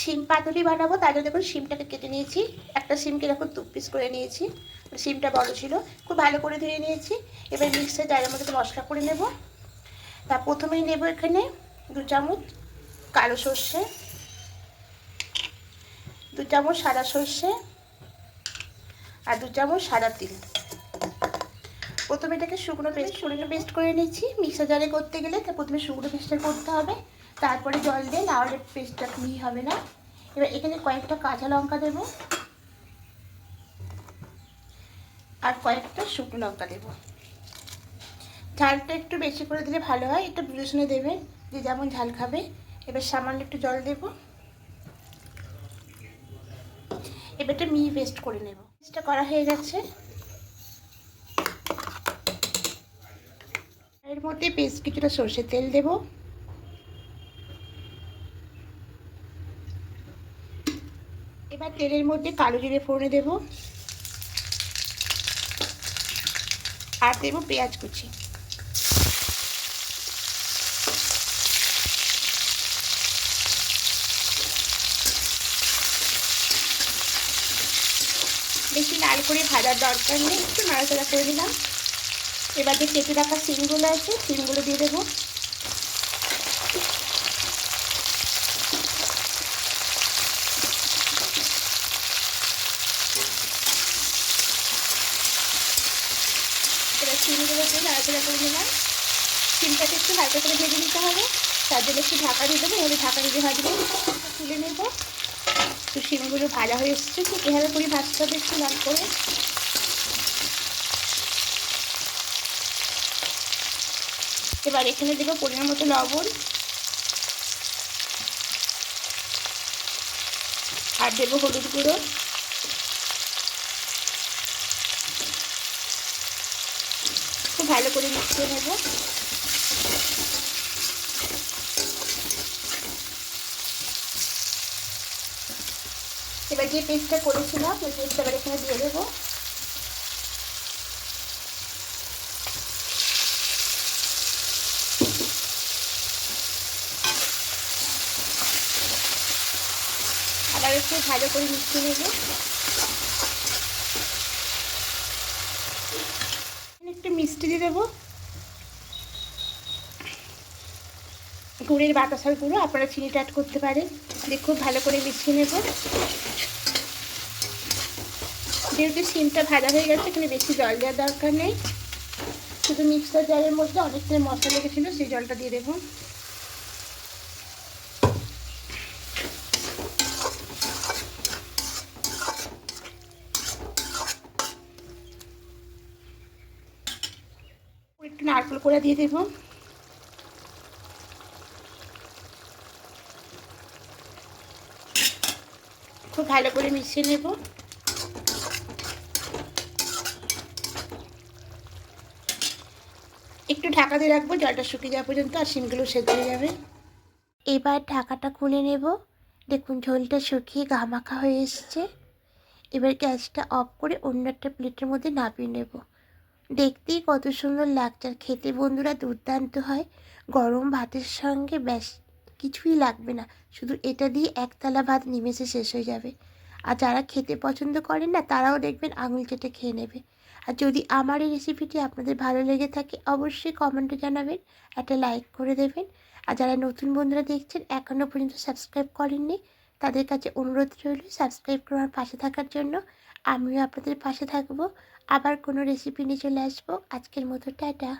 শিম পাতুরি বানাবো, তার জন্য দেখুন শিমটাকে কেটে নিয়েছি। একটা শিমকে এরকম দু পিস করে নিয়েছি। শিমটা বড় ছিল, খুব ভালো করে ধুয়ে নিয়েছি। এবার মিক্সার জারের মধ্যে মশলা করে নেব। তা প্রথমেই নেব এখানে দু চামচ কালো সর্ষে, দু চামচ সাদা সর্ষে, আর দু চামচ সাদা তিল। প্রথমে এটাকে শুকনো পেস্ট শুকনো পেস্ট করে নিয়েছি। মিক্সার জারে করতে গেলে তা প্রথমে শুকনো পেস্টটা করতে হবে। তারপরে জল দিয়ে নাহলে পেস্টটা মিহি হবে না। এবার এখানে কয়েকটা কাঁচা লঙ্কা দেব। আর কয়েকটা শুকনো লঙ্কা দেব। ঝালটা একটু বেশি করে দিলে ভালো হয়, একটু বুঝে দেবেন যে যেমন ঝাল খাবে। এবার সামান্য একটু জল দেব। এবার একটা মিহি পেস্ট করে নেব। পেস্টটা করা হয়ে গেছে। এর মধ্যে বেশ কিছুটা সর্ষের তেল দেব। তেলের মধ্যে কালো জিরে ফোড়নে দেব। আর দেব পেঁয়াজ কুচি। বেশি লাল করে ভাজার দরকার নেই, একটু নাড়াচাড়া করে দিলাম এবার যে কেটে রাখা সিমগুলো আছে সিমগুলো দিয়ে দেবো। সিমগুলো দিয়ে নাড়াচাড়া করে নিলাম। সিমটাকে একটু হালকা করে ভেজে নিতে হবে। তার জন্য একটু ঢাকা দিয়ে দেবো এভাবে ঢাকা দিয়ে ভাজবো তুলে নেব। তো সিমগুলো ভাজা হয়ে এসছে। ঠিক এভাবে করে ভাজতে হবে একটু লাল করে। এবার এখানে দেবো পরিমাণ মতো লবণ। আর দেবো হলুদ গুঁড়ো। খুব ভালো করে মিশিয়ে নেব। এবার যে পেস্টটা করেছিলাম, ওই পেস্টটা এবার এখানে দিয়ে দেবো। আবার একটু ভালো করে মিশিয়ে নেব। একটু মিষ্টি দিয়ে দেবো। গুড়ের বাতাসার গুঁড়ো, আপনারা চিনি টাট করতে পারেন। দিয়ে খুব ভালো করে মিশিয়ে নেব। যেহেতু সিমটা ভাজা হয়ে গেছে, এখানে বেশি জল দেওয়ার দরকার নেই। শুধু মিক্সার জলের মধ্যে অনেকটা মশলা লেগেছিলো, সেই জলটা দিয়ে দেবো। একটু নারকেল করে দিয়ে দেব। খুব ভালো করে মিশিয়ে নেব। একটু ঢাকা দিয়ে রাখব, জলটা শুকিয়ে যাওয়া পর্যন্ত আর শিমগুলো সেদ্ধ হয়ে যাবে। এবার ঢাকাটা খুলে নেব। দেখুন, ঝোলটা শুকিয়ে গামাখা হয়ে এসছে। এবার গ্যাসটা অফ করে অন্য একটা প্লেটের মধ্যে নামিয়ে নেব। দেখতেই কত সুন্দর লাগছে। আর খেতে বন্ধুরা দুর্দান্ত হয়। গরম ভাতের সঙ্গে ব্যাস, কিছুই লাগবে না। শুধু এটা দিয়ে একতলা ভাত নিমেষে শেষ হয়ে যাবে। আর যারা খেতে পছন্দ করেন না, তারাও দেখবেন আঙুল চেটে খেয়ে নেবে। আর যদি আমার এই রেসিপিটি আপনাদের ভালো লেগে থাকে, অবশ্যই কমেন্টে জানাবেন, একটা লাইক করে দেবেন। আর যারা নতুন বন্ধুরা দেখছেন এখনও পর্যন্ত সাবস্ক্রাইব করেননি তাদের কাছে অনুরোধ রইল সাবস্ক্রাইব করার পাশে থাকার জন্য। আমিও আপনাদের পাশে থাকব। আবার কোনো রেসিপি নিয়ে চলে আসব। আজকের মতো, টাটা।